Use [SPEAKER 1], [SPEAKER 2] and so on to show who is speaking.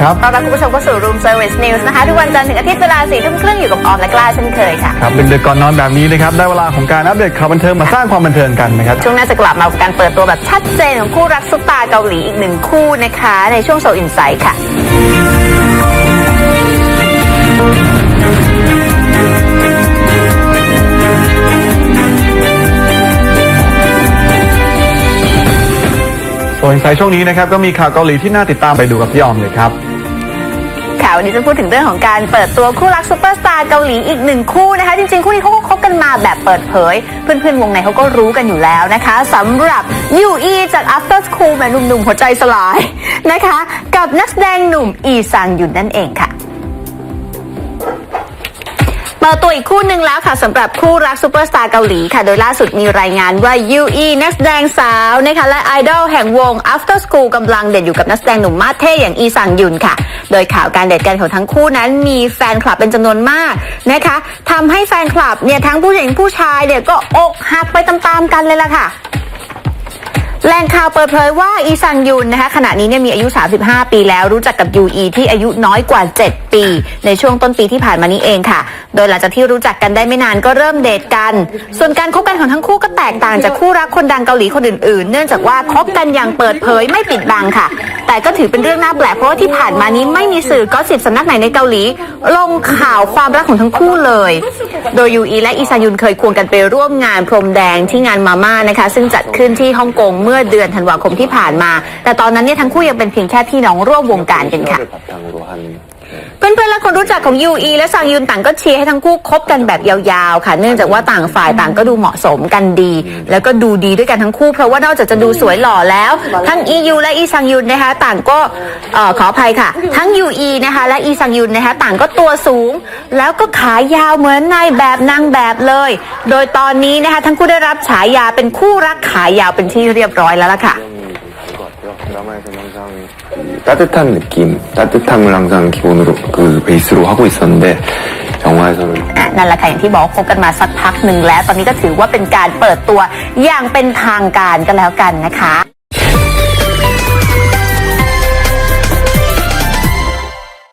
[SPEAKER 1] ครับ
[SPEAKER 2] ต้อนรับคุณผู้ชมเข้าสู่ Room Service News นะคะ ทุกวันจันทร์ถึงอาทิตย์เวลาสี่ทุ่มครึ่งอยู่กับออมและกล้าเช่นเคยค่ะ
[SPEAKER 1] ครับดึกๆก่อนนอนแบบนี้นะครับ ได้เวลาของการอัปเดตข่าวบันเทิงมาสร้างความบันเทิงกันนะครับ
[SPEAKER 2] ช่วงหน้าจะกลับมากับการเปิดตัวแบบชัดเจนของคู่รักซุปตาเกาหลีอีกหนึ่งคู่นะคะ ในช่วงโซอินไซด์ค่ะ
[SPEAKER 1] ส่วนสายช่วงนี้นะครับก็มีข่าวเกาหลีที่น่าติดตามไปดูกับพี่ออมเลยครับ
[SPEAKER 2] ค่ะ วันนี้จะพูดถึงเรื่องของการเปิดตัวคู่รักซูเปอร์สตาร์เกาหลีอีกหนึ่งคู่นะคะ จริงๆ คู่นี้เขาก็คบกันมาแบบเปิดเผย เพื่อนๆ วงในเขาก็รู้กันอยู่แล้วนะคะสำหรับยูอีจาก After School แหม่หนุ่มๆหัวใจสลายนะคะ กับนักแสดงหนุ่มอีซังยุนนั่นเองค่ะ ปิดตัวอีกคู่หนึ่งแล้วค่ะสำหรับคู่รักซูเปอร์สตาร์เกาหลีค่ะ โดยล่าสุดมีรายงานว่ายูอีนักแสดงสาวนะคะและไอดอลแห่งวง After School กำลังเด่นอยู่กับนักแสดงหนุ่มมาเท่อย่างอีซังยุนค่ะ โดยข่าวการเดทกันของทั้งคู่นั้นมีแฟนคลับเป็นจำนวนมากนะคะทำให้แฟนคลับเนี่ยทั้งผู้หญิงผู้ชายเนี่ยก็อกหักไปตามๆกันเลยล่ะค่ะ แหล่งข่าวเปิดเผยว่าอีซังยุนนะคะขณะนี้เนี่ยมีอายุ 35 ปีแล้วรู้จักกับยูอีที่อายุน้อยกว่า 7 ปี ในช่วงต้นปีที่ผ่านมานี้เองค่ะ โดยหลังจากที่รู้จักกันได้ไม่นานก็เริ่มเดทกัน ส่วนการคบกันของทั้งคู่ก็แตกต่างจากคู่รักคนดังเกาหลีคนอื่นๆ เนื่องจากว่าคบกันอย่างเปิดเผยไม่ปิดบังค่ะ แต่ก็ถือเป็นเรื่องน่าแปลกเพราะว่าที่ผ่านมานี้ไม่มีสื่อก็สิบสำนักไหนในเกาหลี ลงข่าวความรักของทั้งคู่เลย โดยยูอีและอีซายุนเคยควงกันไปร่วมงานพรมแดงที่งานมาม่านะคะ ซึ่งจัดขึ้นที่ฮ่องกงเมื่อเดือนธันวาคมที่ผ่านมา แต่ตอนนั้นเนี่ยทั้งคู่ยังเป็นเพียงแค่พี่น้องร่วมวงการกันค่ะ เพื่อนๆและคนรู้จักของยูอีและซางยุนต่างก็เชียร์ให้ทั้งคู่คบกันแบบยาวๆ ค่ะ เนื่องจากว่าต่างฝ่ายต่างก็ดูเหมาะสมกันดี แล้วก็ดูดีด้วยกันทั้งคู่เพราะว่านอกจากจะดูสวยหล่อแล้ว ทั้งอียูและอีซังยุนนะคะ ต่างก็ขออภัยค่ะ ทั้งยูอีนะคะและอีซังยุนนะคะต่างก็ตัวสูง แล้วก็ขายาวเหมือนนายแบบนางแบบเลย โดยตอนนี้นะคะทั้งคู่ได้รับฉายาเป็นคู่รักขายาวเป็นที่เรียบร้อยแล้วล่ะค่ะ
[SPEAKER 3] 따뜻한 느낌, 따뜻함을 항상 기본으로 그 베이스로 하고 있었는데 영화에서는
[SPEAKER 2] อ่ะนั่นแหละค่ะอย่างที่บอกว่าคบกันมาสักพักหนึ่งแล้ว ตอนนี้ก็ถือว่าเป็นการเปิดตัวอย่างเป็นทางการกันแล้วกันนะคะ